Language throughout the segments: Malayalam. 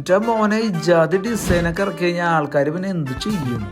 എന്റെ മോനെ ഇജാതി ഡിസൈനൊക്കെ ഇറക്കി കഴിഞ്ഞാൽ ആൾക്കാർ പിന്നെ എന്ത് ചെയ്യും?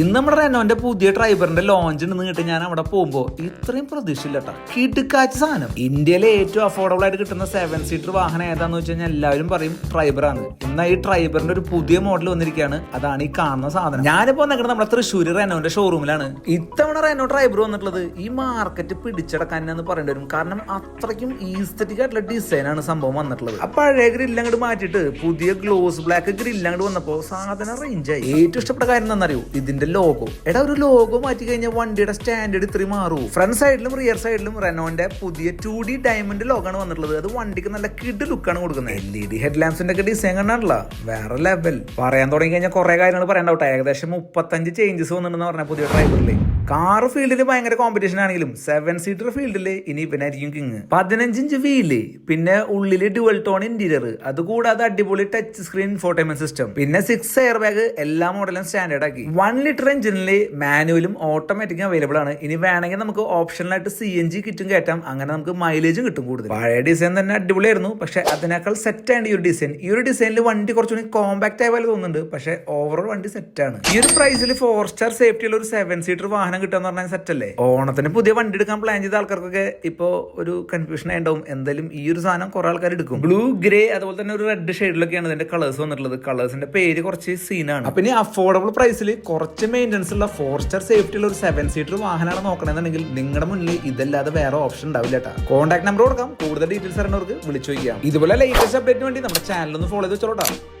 ഇന്ന് നമ്മുടെ റെനോന്റെ പുതിയ ഡ്രൈവറിന്റെ ലോഞ്ച് ഉണ്ടെന്ന് കേട്ട് ഞാൻ അവിടെ പോകുമ്പോ ഇത്രയും പ്രതീക്ഷയില്ല കേട്ടോ കിടുക്കാച്ച സാധനം. ഇന്ത്യയിലെ ഏറ്റവും അഫോർഡബിൾ ആയിട്ട് കിട്ടുന്ന സെവൻ സീറ്റർ വാഹനം ഏതാന്ന് വെച്ച് കഴിഞ്ഞാൽ എല്ലാവരും പറയും ട്രൈബറാണ് ഇന്ന് ഈ ട്രൈബറിന്റെ ഒരു പുതിയ മോഡൽ വന്നിരിക്കുകയാണ് അതാണ് ഈ കാണുന്ന സാധനം. ഞാനിപ്പോ നിൽക്കുന്നത് നമ്മുടെ തൃശ്ശൂർ റെനോന്റെ ഷോറൂമിലാണ് ഇത്തവണ റെനോ ഡ്രൈവർ വന്നിട്ടുള്ളത് ഈ മാർക്കറ്റ് പിടിച്ചടക്കാൻ എന്ന് പറയേണ്ടി വരും. കാരണം അത്രയ്ക്കും ഈസ്തറ്റിക് ആയിട്ടുള്ള ഡിസൈനാണ് സംഭവം വന്നിട്ടുള്ളത്. ആ പഴയ ഗ്രില്ല് അങ്ങോട്ട് മാറ്റിയിട്ട് പുതിയ ഗ്ലോസ് ബ്ലാക്ക് ഗ്രില്ല് അങ്ങോട്ട് വന്നപ്പോ സാധനം റേഞ്ച് ആയി. ഏറ്റവും ഇഷ്ടപ്പെട്ട കാര്യം എന്താണെന്നറിയോ? ഇതിന്റെ ലോഗോ. എടാ ഒരു ലോഗോ മാറ്റി കഴിഞ്ഞാൽ വണ്ടിയുടെ സ്റ്റാൻഡേർഡ് ഇത്രയും മാറൂ. ഫ്രണ്ട് സൈഡിലും റിയർ സൈഡിലും റെനോന്റെ പുതിയ ടു ഡി ഡയമണ്ട് ലോഗാണ് വന്നിട്ടുള്ളത്. അത് വണ്ടിക്ക് നല്ല കിഡ് ലുക്കാണ് കൊടുക്കുന്നത്. എൽ ഇ ഡി ഹെഡ് ലാംപ്സിന്റെ ഒക്കെ ഡിസൈൻ കണ്ടാണല്ല? വേറെ ലെവൽ പറയാൻ തുടങ്ങി കഴിഞ്ഞാൽ കുറെ കാര്യങ്ങൾ പറയണ്ടാവട്ടെ. ഏകദേശം മുപ്പത്തഞ്ച് ചേഞ്ചസ് വന്നിട്ടുണ്ടെന്ന് പറഞ്ഞ പുതിയ ഡ്രൈവറിൽ കാർ ഫീൽഡിൽ ഭയങ്കര കോമ്പറ്റീഷൻ ആണെങ്കിലും സെവൻ സീറ്റർ ഫീൽഡിൽ ഇനി ഇവനായിരിക്കും കിങ് പതിനഞ്ചിഞ്ച് വീൽ പിന്നെ ഉള്ളിൽ ഡുവൽ ടോൺ ഇന്റീരിയർ അതുകൂടാതെ അടിപൊളി ടച്ച് സ്ക്രീൻ ഇൻഫോർട്ടൈൻമെന്റ് സിസ്റ്റം പിന്നെ സിക്സ് എയർ ബാഗ് എല്ലാ മോഡലും സ്റ്റാൻഡേർഡ് ആക്കി. വൺ ലിറ്റർ എഞ്ചിനിൽ മാനുവലും ഓട്ടോമാറ്റിക്കും അവൈലബിൾ ആണ്. ഇനി വേണമെങ്കിൽ നമുക്ക് ഓപ്ഷണലായിട്ട് സി എൻ ജി കിറ്റും കയറ്റാം. അങ്ങനെ നമുക്ക് മൈലേജും കിട്ടും കൂടുതൽ. പഴയ ഡിസൈൻ തന്നെ അടിപൊളിയായിരുന്നു. പക്ഷേ അതിനേക്കാൾ സെറ്റ് ആണ് ഈ ഒരു ഡിസൈൻ ഈ ഒരു ഡിസൈനിൽ വണ്ടി കുറച്ചുകൂടി കോമ്പാക്ട് ആയ പോലെ തോന്നുന്നുണ്ട്. പക്ഷെ ഓവറോൾ വണ്ടി സെറ്റ് ആണ്. ഈ ഒരു പ്രൈസിൽ ഫോർ സ്റ്റാർ സേഫ്റ്റി ഉള്ള ഒരു സെവൻ സീറ്റർ വാഹനം കിട്ടുക പറഞ്ഞാൽ സെറ്റ് അല്ലേ? ഓണത്തിന് പുതിയ വണ്ടി എടുക്കാൻ പ്ലാൻ ചെയ്ത ആൾക്കാർക്കൊക്കെ ഇപ്പോ ഒരു കൺഫ്യൂഷൻ ആയിട്ടുണ്ടാവും. എന്തായാലും ഈ ഒരു സാധനം കുറെ ആൾക്കാർ എടുക്കും. ബ്ലൂ ഗ്രേ അതുപോലെ തന്നെ ഒരു റെഡ് ഷെയ്ഡിലൊക്കെയാണ് ഇതിന്റെ കളേഴ്സ് വന്നിട്ടുള്ളത്. കളേഴ്സിന്റെ പേര് കുറച്ച് സീനാണ് അപ്പൊ ഇനി അഫോർഡബിൾ പ്രൈസിൽ കുറച്ച് മെയിന്റനൻസ് ഉള്ള ഫോർസ്റ്റർ സേഫ്റ്റിയുള്ള ഒരു സെവൻ സീറ്റർ വാഹനമാണ് നോക്കണമെന്നുണ്ടെങ്കിൽ നിങ്ങളുടെ മുന്നിൽ ഇതല്ലാതെ വേറെ ഓപ്ഷൻ ഉണ്ടാവില്ല കേട്ടോ കോൺടാക്ട് നമ്പർ കൊടുക്കാം. കൂടുതൽ ഡീറ്റെയിൽസ് അറിയുന്നവർക്ക് വിളിച്ചു ചോദിക്കാം. ഇതുപോലെ ലേറ്റസ്റ്റ് അപ്ഡേറ്റിന് വേണ്ടി നമ്മുടെ ചാനൽ ഒന്ന് ഫോളോ ചെയ്ത് വെച്ചോളൂ.